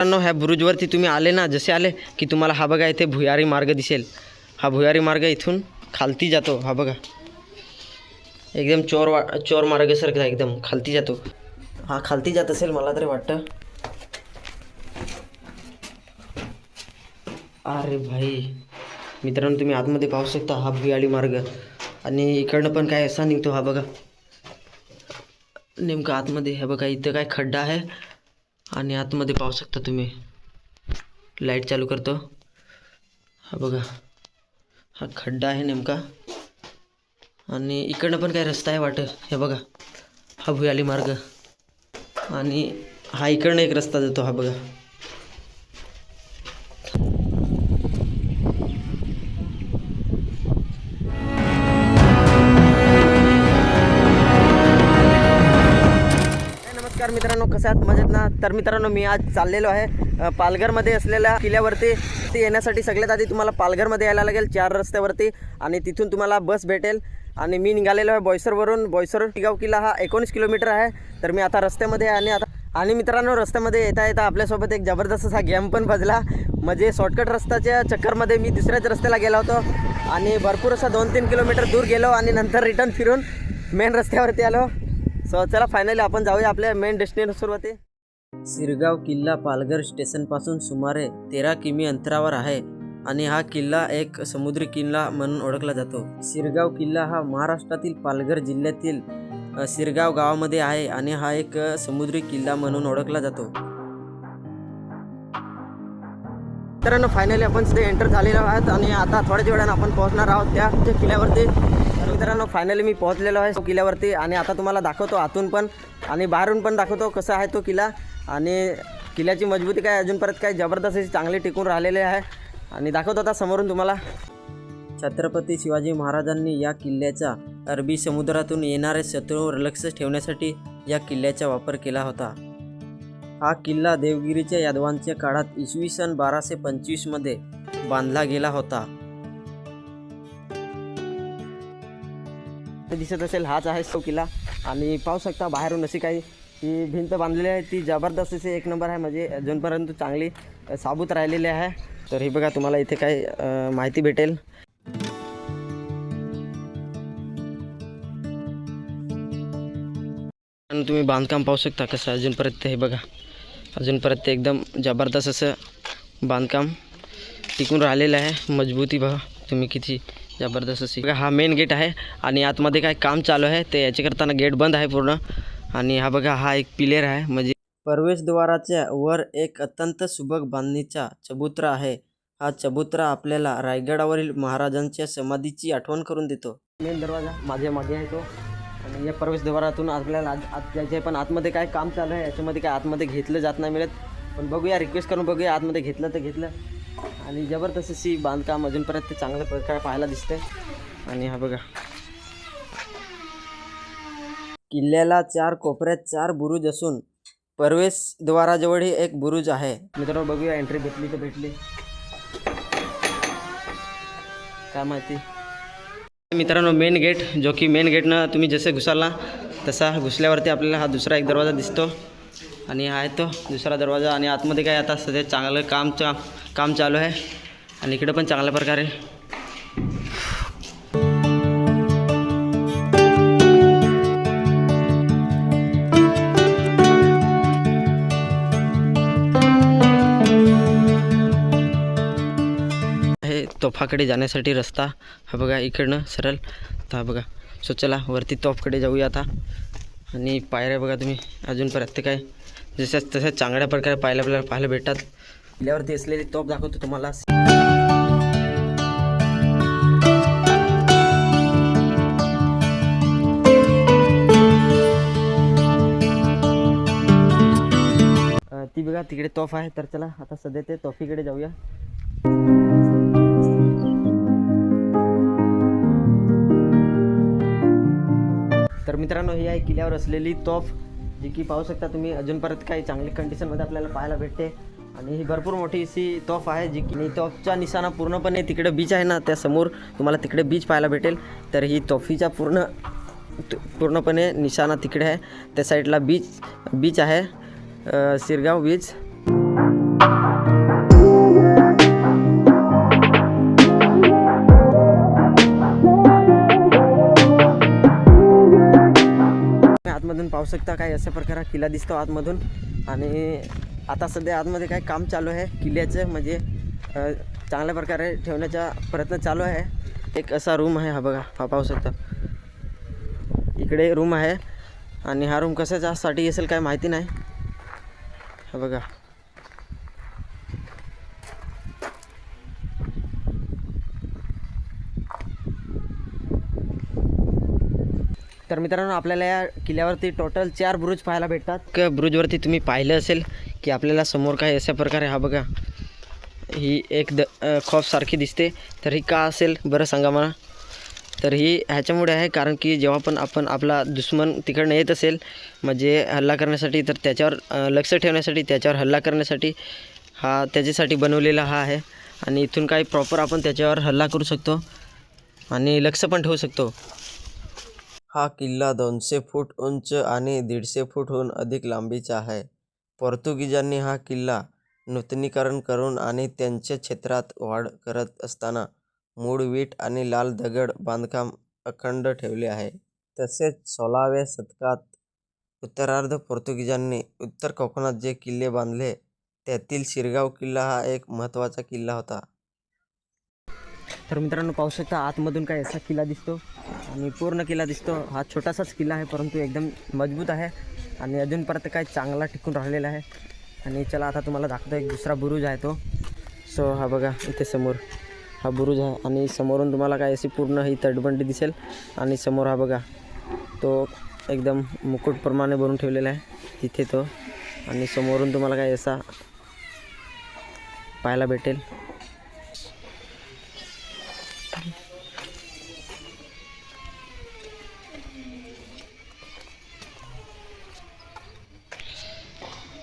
मित्रांनो ह्या ब्रुजवरती तुम्ही आले ना जसे आले की तुम्हाला हा बघा इथे भुयारी मार्ग दिसेल. हा भुयारी मार्ग इथून खालती जातो हा बघा. एकदम चोर वा चोर मार्गासारखा एकदम खालती जातो. हा खालती जात असेल मला तरी वाटतं. अरे भाई मित्रांनो तुम्ही आतमध्ये पाहू शकता हा भुयारी मार्ग. आणि इकडनं पण काय असा निघतो हा बघा. नेमकं आतमध्ये हे बघा इथं काय खड्डा आहे. आणि आतमध्ये पाहू शकता तुम्ही. लाइट चालू करतो. हा बघा. हा खड्डा आहे नेमका. आणि इकडनं पण काय रस्ता आहे वाटं हे बघा. हा भुयाली मार्ग. आणि हा इकडनं एक रस्ता जातो. हा बघा. आहात मजेत ना तर मित्रांनो मी आज चाललेलो आहे पालघरमध्ये असलेल्या किल्ल्यावरती ते येण्यासाठी सगळ्यात आधी तुम्हाला पालघरमध्ये यायला लागेल चार रस्त्यावरती आणि तिथून तुम्हाला बस भेटेल. आणि मी निघालेलो आहे बॉयसरवरून बॉयसर टिगाव किल्ला हा एकोणीस किलोमीटर आहे. तर मी आता रस्त्यामध्ये आणि आता आणि मित्रांनो रस्त्यामध्ये येता येता आपल्यासोबत एक जबरदस्त असा गेम पण भजला म्हणजे शॉर्टकट रस्त्याच्या चक्करमध्ये मी दुसऱ्याच रस्त्याला गेलो होतो. आणि भरपूर असा दोन तीन किलोमीटर दूर गेलो आणि नंतर रिटर्न फिरून मेन रस्त्यावरती आलो. सो चला फायनली आपण जाऊया आपल्या मेन डेस्टिनेशनवरती सिरगाव किल्ला पालघर स्टेशनपासून सुमारे तेरा किमी अंतरावर आहे आणि हा किल्ला एक समुद्री किल्ला म्हणून ओळखला जातो. सिरगाव किल्ला हा महाराष्ट्रातील पालघर जिल्ह्यातील सिरगाव गावामध्ये आहे आणि हा एक समुद्री किल्ला म्हणून ओळखला जातो. मित्रांनो फायनली आपण तिथे एंटर झालेलो आहोत आणि आता थोड्याच वेळानं आपण पोहोचणार आहोत त्या किल्ल्यावरती. मित्रांनो फायनली मी पोहोचलेलो आहे तो किल्ल्यावरती आणि आता तुम्हाला दाखवतो आतून पण आणि बाहेरून पण दाखवतो कसा आहे तो किल्ला. आणि किल्ल्याची मजबूती काय अजून परत काय जबरदस्त अशी चांगली टिकून राहिलेली आहे. आणि दाखवतो आता समोरून तुम्हाला. छत्रपती शिवाजी महाराजांनी या किल्ल्याचा अरबी समुद्रातून येणारे शत्रूवर लक्ष ठेवण्यासाठी या किल्ल्याचा वापर केला होता. हा किल्ला देवगिरीच्या यादवांच्या काळात इसवी सन बाराशे पंचवीसमध्ये बांधला गेला होता. दिसत असेल हाच आहे चौकीला किल्ला. आणि पाहू शकता बाहेरून अशी काही ही भिंत बांधलेली आहे. ती जबरदस्त अशी एक नंबर आहे म्हणजे अजूनपर्यंत चांगली साबूत राहिलेली आहे. तर हे बघा तुम्हाला इथे काही माहिती भेटेल. आणि तुम्ही बांधकाम पाहू शकता कसं अजूनपर्यंत हे बघा. अजूनपर्यंत एकदम जबरदस्त असं बांधकाम टिकून राहिलेलं आहे. मजबूती बघा तुम्ही किती जबरदस्त अशी बघा हा मेन गेट आहे आणि आतमध्ये काय काम चालू आहे ते याचे करताना गेट बंद आहे पूर्ण. आणि हा बघा हा एक पिलेर आहे म्हणजे प्रवेशद्वाराच्या वर एक अत्यंत सुबक बांधणीचा चबुतरा आहे. हा चबुतरा आपल्याला रायगडावरील महाराजांच्या समाधीची आठवण करून देतो. मेन दरवाजा माझ्या मागे आहे तो. आणि या प्रवेशद्वारातून आपल्याला आत आत पण आतमध्ये काय काम चालू आहे याच्यामध्ये काय आतमध्ये घेतलं जात नाही मिळत. पण बघूया रिक्वेस्ट करून बघूया आतमध्ये घेतलं तर घेतलं. आणि जबरदस्त अशी बांधकाम अजूनपर्यंत चांगल्या प्रकारे पाहायला दिसते आणि हा बघा. किल्ल्याला चार कोपऱ्यात चार बुरुज असून प्रवेशद्वाराजवळही एक बुरुज आहे. मित्रांनो बघूया एंट्री भेटली तर भेटली. काय माहिती? मित्रांनो मेन गेट जो की मेन गेटनं तुम्ही जसे घुसाल ना तसा घुसल्यावरती आपल्याला हा दुसरा एक दरवाजा दिसतो. आणि हा आहे तो दुसरा दरवाजा आणि आतमध्ये काय आता सध्या चांगलं काम चा काम चालू आहे. आणि इकडं पण चांगल्या प्रकारे. हे तोफाकडे जाण्यासाठी रस्ता. हा बघा इकडनं सरळ. तर हा बघा. सो चला वरती तोफकडे जाऊया आता. आणि पायऱ्या बघा तुम्ही. अजूनपर्यंत काय जशा तशा चांगल्या प्रकारे पाहायला आपल्याला पाहायला भेटतात. किल्ल्यावरती असलेली तोफ दाखवतो तुम्हाला. ती बघा तिकडे तोफ आहे तर चला आता सध्या ते तोफीकडे जाऊया. तर मित्रांनो ही आहे किल्ल्यावर असलेली तोफ. जी की पाहू शकता तुम्ही अजूनपर्यंत काही चांगली कंडिशनमध्ये आपल्याला पाहायला भेटते. आणि ही भरपूर मोठी अशी तोफ आहे जी की आणि तोफचा निशाणा पूर्णपणे तिकडे बीच आहे ना त्यासमोर तुम्हाला तिकडे बीच पाहायला भेटेल. तर ही तोफीचा पूर्ण पूर्णपणे निशाणा तिकडे आहे. त्या साईडला बीच बीच आहे अ, बीच आतमधून पाहू शकता काय अशा प्रकारे किल्ला दिसतो आतमधून. आणि आता सध्या आतमध्ये काय काम चालू आहे किल्ल्याचं म्हणजे चांगल्या प्रकारे ठेवण्याचा प्रयत्न चालू आहे. एक असा रूम आहे हा बघा हा पाहू शकता. इकडे रूम आहे. आणि हा रूम कशाच्यासाठी असेल काय माहिती नाही. हा बघा. तर मित्रांनो आपल्याला या किल्ल्यावरती टोटल चार ब्रुज पाहायला भेटतात. ब्रुजवरती तुम्ही पाहिलं असेल की आपल्याला समोर काय अशा प्रकारे हा बघा ही एक द खॉफसारखी दिसते. तर ही का असेल? बरं सांगा मला. तर ही ह्याच्यामुळे आहे कारण की जेव्हा पण आपण आपला दुश्मन तिकडनं येत असेल म्हणजे हल्ला करण्यासाठी तर त्याच्यावर लक्ष ठेवण्यासाठी त्याच्यावर हल्ला करण्यासाठी हा त्याच्यासाठी बनवलेला हा आहे. आणि इथून काही प्रॉपर आपण त्याच्यावर हल्ला करू शकतो आणि लक्ष पण ठेवू शकतो. हा किल्ला दोनशे फूट उंच आणि दीडशे फूटहून अधिक लांबीचा आहे. पोर्तुगीजांनी हा किल्ला नूतनीकरण करून आणि त्यांच्या क्षेत्रात वाढ करत असताना मूळ वीट आणि लाल दगड बांधकाम अखंड ठेवले आहे. तसेच सोळाव्या शतकात उत्तरार्ध पोर्तुगीजांनी उत्तर कोकणात जे किल्ले बांधले त्यातील शिरगाव किल्ला हा एक महत्त्वाचा किल्ला होता. तर मित्रांनो पाहू शकता आतमधून काय असा किल्ला दिसतो. आणि पूर्ण किल्ला दिसतो. हा छोटासाच किल्ला आहे परंतु एकदम मजबूत आहे. आणि अजूनपर्यंत काय चांगला टिकून राहिलेला आहे. आणि चला आता तुम्हाला दाखवतो एक दुसरा बुरुज आहे तो. सो हा बघा इथे समोर. हा बुरुज आहे आणि समोरून तुम्हाला काय अशी पूर्ण ही तटबंडी दिसेल. आणि समोर हा बघा तो एकदम मुकुटप्रमाणे बनवून ठेवलेला आहे तिथे तो. आणि समोरून तुम्हाला काय असा पाहायला भेटेल.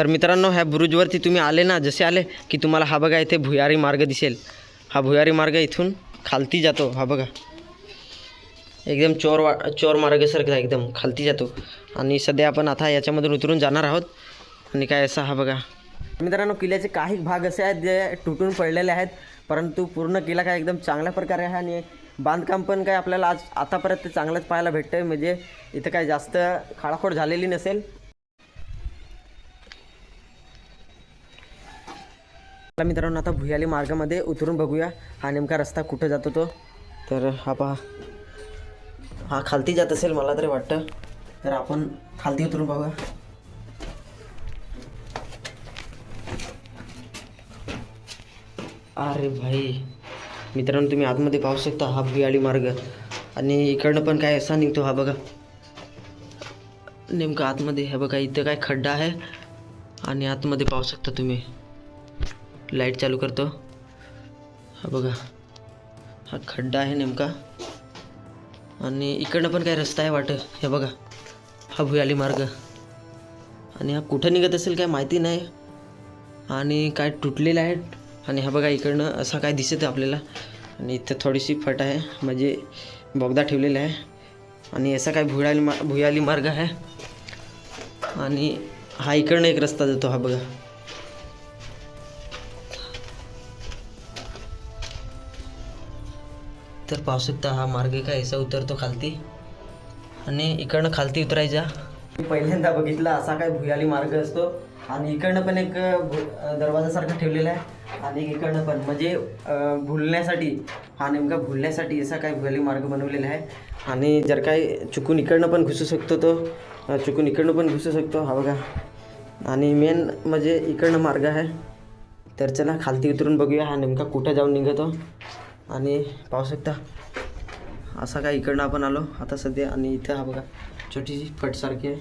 तर मित्रांनो ह्या ब्रुजवरती तुम्ही आले ना जसे आले की तुम्हाला हा बघा इथे भुयारी मार्ग दिसेल. हा भुयारी मार्ग इथून खालती जातो हा बघा. एकदम चोर वा चोर मार्गासारखा एकदम खालती जातो. आणि सध्या आपण आता याच्यामधून उतरून जाणार आहोत. आणि काय असा हा बघा. मित्रांनो किल्ल्याचे काही भाग असे आहेत जे तुटून पडलेले आहेत परंतु पूर्ण किल्ला काय एकदम चांगल्या प्रकारे आहे आणि बांधकाम पण काय आपल्याला आज आतापर्यंत चांगलंच पाहायला भेटतं म्हणजे इथं काय जास्त खाडाखोड झालेली नसेल. चला मित्रांनो आता भुयाली मार्गामध्ये उतरून बघूया. हा नेमका रस्ता कुठं जातो तो? तर हा पहा. हा खालती जात असेल मला तरी वाटतं. तर आपण खालती उतरून बघूया. अरे भाई मित्रांनो तुम्ही आतमध्ये पाहू शकता हा भुयाली मार्ग. आणि इकडनं पण काय असा निघतो हा बघा. नेमकं आतमध्ये हे बघा इथं काय खड्डा आहे. आणि आतमध्ये पाहू शकता तुम्ही. लाइट चालू करतो. हा बघा. हा खड्डा आहे नेमका. आणि इकडनं पण काय रस्ता आहे वाटं हे बघा. हा भुयाली मार्ग. आणि हा कुठं निघत असेल काय माहिती नाही. आणि काय तुटलेलं आहे. आणि हा बघा इकडनं असा काय दिसत आहे आपल्याला. आणि इथं थोडीशी फट आहे. म्हणजे बोगदा ठेवलेला आहे. आणि असा काय भुयाली मा भुयाली मार्ग आहे. आणि हा इकडनं एक रस्ता जातो. हा बघा. तर पाहू शकता हा मार्ग काय असा उतरतो खालती. आणि इकडनं खालती उतरायचा. पहिल्यांदा बघितला असा काय भुयाली मार्ग असतो. आणि इकडनं पण एक भु- दरवाजासारखा ठेवलेला आहे. आणि इकडनं पण म्हणजे भुलण्यासाठी हा नेमका भुलण्यासाठी असा काय भुयाली मार्ग बनवलेला आहे. आणि जर काही चुकून इकडनं पण घुसू शकतो तो चुकून इकडनं पण घुसू शकतो. हा बघा. आणि मेन म्हणजे इकडनं मार्ग आहे. तर चला खालती उतरून बघूया हा नेमका कुठं जाऊन निघतो. आणि पाहू शकता असा काय इकडनं आपण आलो. आता सध्या आणि इथं हा बघा छोटीशी फटसारखी आहे.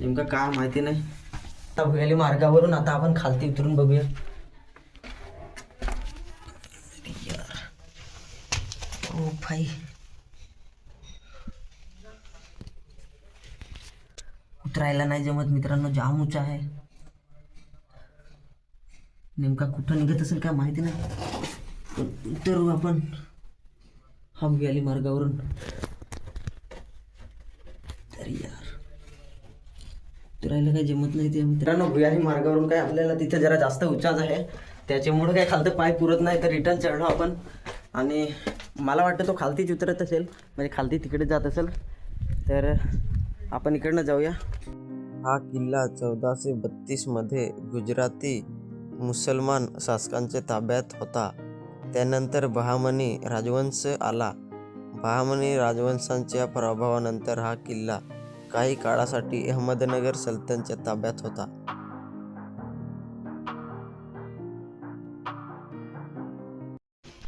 नेमकं काय माहिती नाही. आता भुयाली मार्गावरून आता आपण खालती उतरून बघूया. ओ भाई. उतरायला नाही जमत मित्रांनो जाम उचा आहे. नेमका कुठं निघत असेल काय माहिती नाही. तर आपण. हा भुयाली मार्गावरून. तर यार. उतरायला काही जमत नाही ते मित्रांनो? भुयारी मार्गावरून काय आपल्याला तिथे जरा जास्त उच्चाच आहे. त्याच्यामुळे काय खालतं पाय पुरत नाही तर रिटर्न चढलो आपण. आणि मला वाटतं तो खालतीच उतरत असेल. म्हणजे खालती तिकडे जात असेल. तर आपण इकडनं जाऊया. हा किल्ला चौदाशे बत्तीसमध्ये गुजराती मुसलमान शासकांच्या ताब्यात होता. त्यानंतर बहामनी राजवंश आला. बहामनी राजवंशांच्या प्रभावानंतर हा किल्ला काही काळासाठी अहमदनगर सल्तनच्या ताब्यात होता.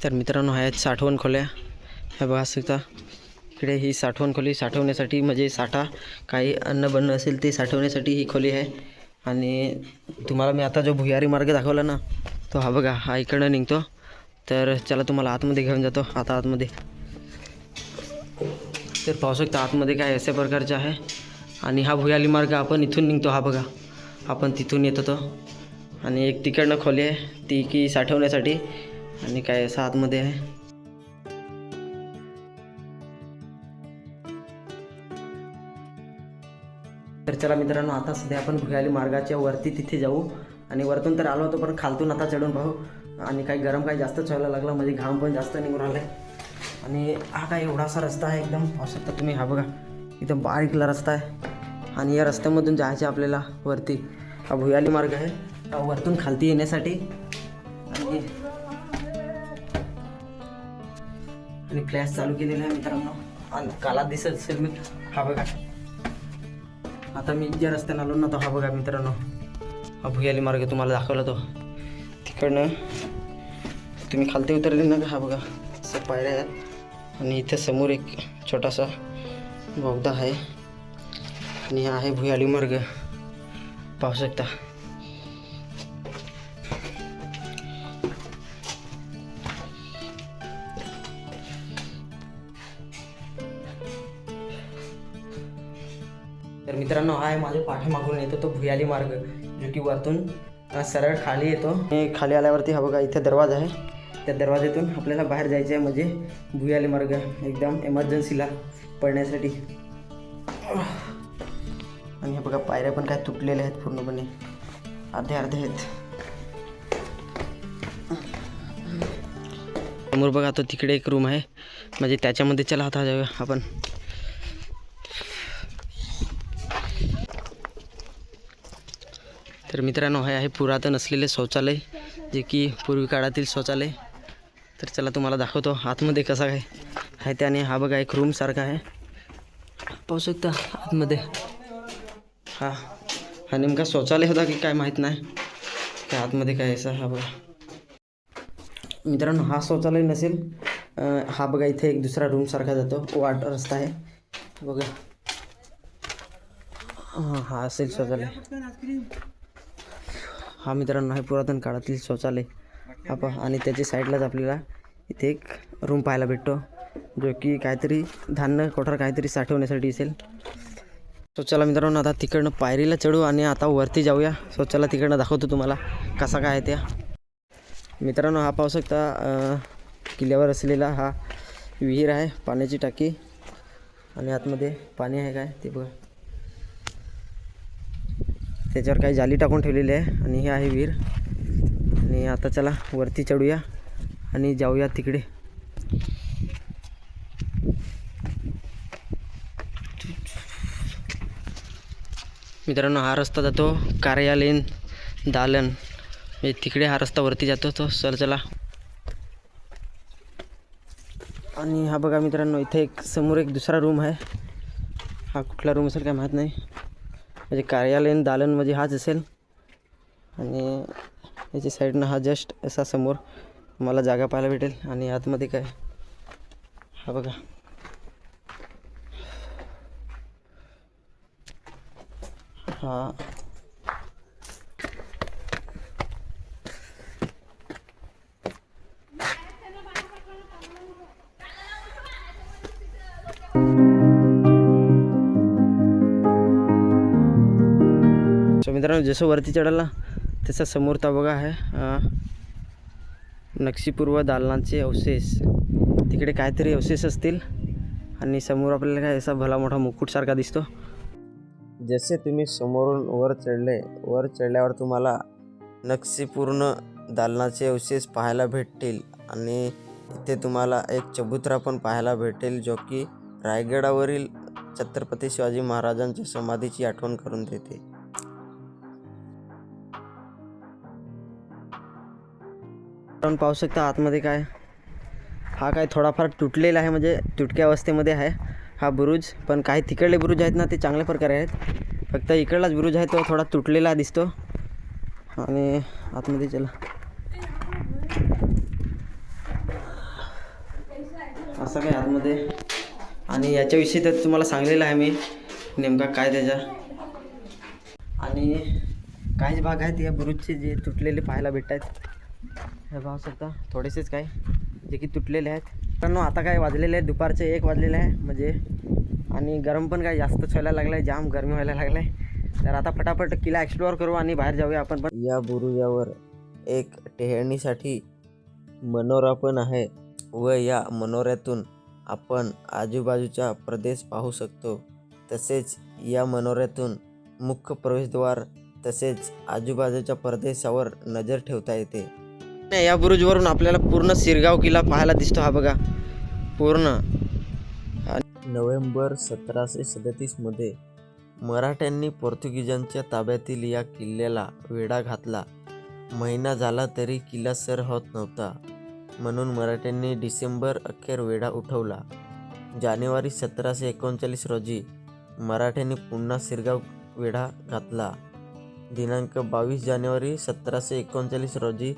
तर मित्रांनो ह्या आहेत साठवण खोल्या. ह्या बघा सुद्धा इकडे ही साठवण खोली साठवण्यासाठी म्हणजे साठा काही अन्न बन्न असेल ते साठवण्यासाठी ही खोली आहे. आणि तुम्हाला मी आता जो भुयारी मार्ग दाखवला ना तो हा बघा हा इकडनं निघतो. तर चला तुम्हाला आतमध्ये घेऊन जातो. आता आतमध्ये. तर पाहू शकता आतमध्ये काय अशा प्रकारचे आहे. आणि हा भुयाली मार्ग आपण इथून निघतो हा बघा. आपण तिथून येत होतो. आणि एक तिकडनं खोली आहे ती की साठवण्यासाठी. आणि काय असं आतमध्ये आहे. तर चला मित्रांनो आता सध्या आपण भुयाली मार्गाच्या वरती तिथे जाऊ. आणि वरतून तर आलो होतो पण खालतून आता चढून पाहू. आणि काही गरम काही जास्तच व्हायला लागला म्हणजे घाम पण जास्त निघून आला आणि हा काय एवढासा रस्ता आहे एकदम. पाहू शकता तुम्ही हा बघा इथं बारीकला रस्ता आहे. आणि या रस्त्यामधून जायचं आहे आपल्याला वरती. हा भुयाली मार्ग आहे. हा वरतून खालती येण्यासाठी. आणि आणि फ्लॅश चालू केलेला आहे मित्रांनो. आणि काला दिसत असेल मी. हा बघा. आता मी ज्या रस्त्याने आलो ना तो हा बघा मित्रांनो. हा भुयाली मार्ग तुम्हाला दाखवला तो. तिकडनं तुम्ही खालती उतरले ना का? हा बघा असं पायऱ्या आहेत. आणि इथे समोर एक छोटासा बोगदा आहे. आणि हा आहे भुयाली मार्ग. पाहू शकता. तर मित्रांनो हा आहे माझ्या पाठीमागून येतो तो भुयाली मार्ग. जो की वरतून सरळ खाली येतो. खाली आल्यावरती हा बघा इथे दरवाजा आहे. त्या दरवाज्यातून आपल्याला बाहेर जायचं आहे म्हणजे भुयाले मार्ग एकदम एमर्जन्सीला पडण्यासाठी. आणि हे बघा पायऱ्या पण काय तुटलेल्या आहेत पूर्णपणे. अर्धे अर्धे आहेत. समोर बघा तो तिकडे एक रूम आहे. म्हणजे त्याच्यामध्ये चला आता जाऊया आपण. तर मित्रांनो हे आहे पुरातन असलेले शौचालय जे की पूर्वी काळातील शौचालय. तर चला तुम्हाला दाखवतो आतमध्ये कसा काय आहे त्याने हा बघा एक रूमसारखा आहे. पाहू शकता आतमध्ये. हा हा नेमका शौचालय होता की काय माहीत नाही. काय आतमध्ये काय असं हा बघा. मित्रांनो हा शौचालय नसेल हा बघा इथे एक दुसरा रूमसारखा जातो. वाट रस्ता आहे. बघा. हां हा असेल शौचालय. हा मित्रांनो आहे पुरातन काळातील शौचालय. हा आणि त्याच्या साईडलाच आपल्याला इथे एक रूम पाहायला भेटतो जो की काहीतरी धान्य कोठार काहीतरी साठवण्यासाठी असेल सो चला मित्रांनो आता तिकडनं पायरीला चढू आणि आता वरती जाऊया. सो चला तिकडनं दाखवतो तुम्हाला कसा काय आहे त्या मित्रांनो हा पाहू शकता किल्ल्यावर असलेला हा विहीर आहे पाण्याची टाकी. आणि आतमध्ये पाणी आहे काय ते बघा. त्याच्यावर काही जाली टाकून ठेवलेली आहे आणि हे आहे विहीर. आणि आता चला वरती चढूया आणि जाऊया तिकडे. मित्रांनो हा रस्ता जातो कार्यालयीन दालन. म्हणजे तिकडे हा रस्ता वरती जातो तो चल चला. आणि हा बघा मित्रांनो इथे एक समोर एक दुसरा रूम आहे. हा कुठला रूम असेल काय माहीत नाही. म्हणजे कार्यालयीन दालन म्हणजे हाच असेल. आणि याच्या साईडनं हा जस्ट असा समोर मला जागा पाहायला भेटेल आणि आतमध्ये काय? हा बघा. हा. मित्रांनो जसं वरती चढाला त्याचा समोरता बघा आहे. नक्षीपूर्व दालनाचे अवशेष. तिकडे काहीतरी अवशेष असतील आणि समोर आपल्याला काय असा भला मोठा मुकुटसारखा दिसतो. जसे तुम्ही समोरून वर चढले वर चढल्यावर तुम्हाला नक्षीपूर्ण दालनाचे अवशेष पाहायला भेटतील आणि इथे तुम्हाला एक चबुतरा पण पाहायला भेटेल जो की रायगडावरील छत्रपती शिवाजी महाराजांच्या समाधीची आठवण करून देते. आपण पाहू शकता आतमध्ये काय. हा काय थोडाफार तुटलेला आहे म्हणजे तुटक्या अवस्थेमध्ये आहे हा बुरुज. पण काही तिकडले बुरुज आहेत ना ते चांगल्या प्रकारे आहेत. फक्त इकडलाच बुरुज आहे तो थोडा तुटलेला दिसतो. आणि आतमध्ये चला. असं काय आतमध्ये. आणि याच्याविषयी तर तुम्हाला सांगलेलं आहे मी नेमका काय त्याच्या आणि काहीच भाग आहेत या बुरुजचे जे तुटलेले पाहायला भेटत आहेत हे पाहू शकता थोडेसेच काय जे की तुटलेले आहेत. मित्रांनो आता काय वाजलेले आहे दुपारचे एक वाजलेले आहे म्हणजे आणि गरम पण काय जास्त व्हायला लागलं आहे जाम गरमी व्हायला लागलं आहे तर आता फटाफट किल्ला एक्सप्लोअर करू आणि बाहेर जाऊया आपण पण. या बुरुजावर एक टेहळणीसाठी मनोरा पण आहे व या मनोऱ्यातून आपण आजूबाजूचा प्रदेश पाहू शकतो. तसेच या मनोऱ्यातून मुख्य प्रवेशद्वार तसेच आजूबाजूच्या प्रदेशावर नजर ठेवता येते. या बुरुजवरून आपल्याला पूर्ण सिरगाव किल्ला पाहायला दिसतो हा बघा. पूर्ण. नोव्हेंबर सतराशे सदतीसमध्ये मराठ्यांनी पोर्तुगीजांच्या ताब्यातील या किल्ल्याला वेढा घातला. महिना झाला तरी किल्ला सर होत नव्हता. म्हणून मराठ्यांनी डिसेंबर अखेर वेढा उठवला. जानेवारी सतराशे एकोणचाळीस रोजी मराठ्यांनी पुन्हा सिरगाव वेढा घातला. दिनांक बावीस जानेवारी सतराशे एकोणचाळीस रोजी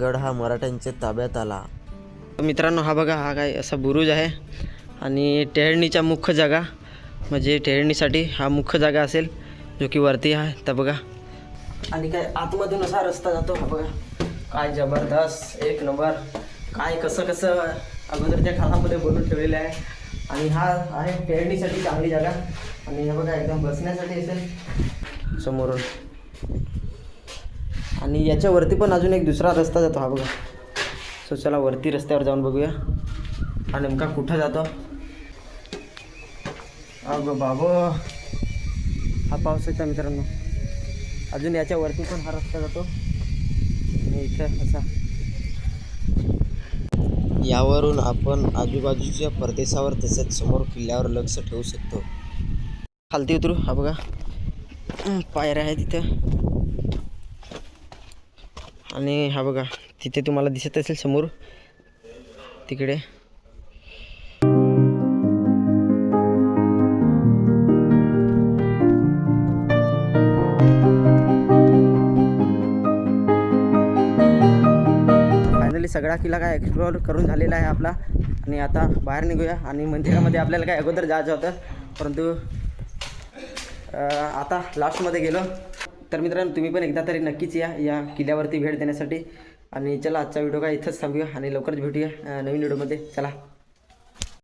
गड हा मराठ्यांच्या ताब्यात आला. मित्रांनो हा बघा हा काय असा बुरुज आहे. आणि टेहळणीच्या मुख्य जागा म्हणजे टेहळणीसाठी हा मुख्य जागा असेल जो की वरती आहे. तर बघा. आणि काय आतमधून असा रस्ता जातो हा बघा. काय जबरदस्त एक नंबर. काय कसं कसं अगोदरच्या खालामध्ये बनवून ठेवलेलं आहे. आणि हा आहे टेहळणीसाठी चांगली जागा. आणि हे बघा एकदम बसण्यासाठी असेल. समोरून. आणि याच्यावरती पण अजून एक दुसरा रस्ता जातो हा बघा. सो चला वरती रस्त्यावर जाऊन बघूया. हा नेमका कुठं जातो? अगं बाबो. हा पाऊस येतो मित्रांनो. अजून याच्यावरती पण हा रस्ता जातो. आणि इथं असा. यावरून आपण आजूबाजूच्या प्रदेशावर तसेच समोर किल्ल्यावर लक्ष ठेवू शकतो. खालती उतरू. हा बघा. पायऱ्या आहे तिथं आणि हा बघा तिथे तुम्हाला दिसत असेल समोर. तिकडे. फायनली सगळा किल्ला काय एक्सप्लोअर करून झालेला आहे आपला. आणि आता बाहेर निघूया. आणि मंदिरामध्ये आपल्याला काय अगोदर जायचं होतं. परंतु आता लास्टमध्ये गेलो. तर मित्रांनो तुम्ही पण एकदा तरी नक्कीच या या किल्ल्यावरती भेट देण्यासाठी. आणि चला आजचा व्हिडिओ काय इथंच थांबूया आणि लवकरच भेटूया नवीन व्हिडिओमध्ये. चला.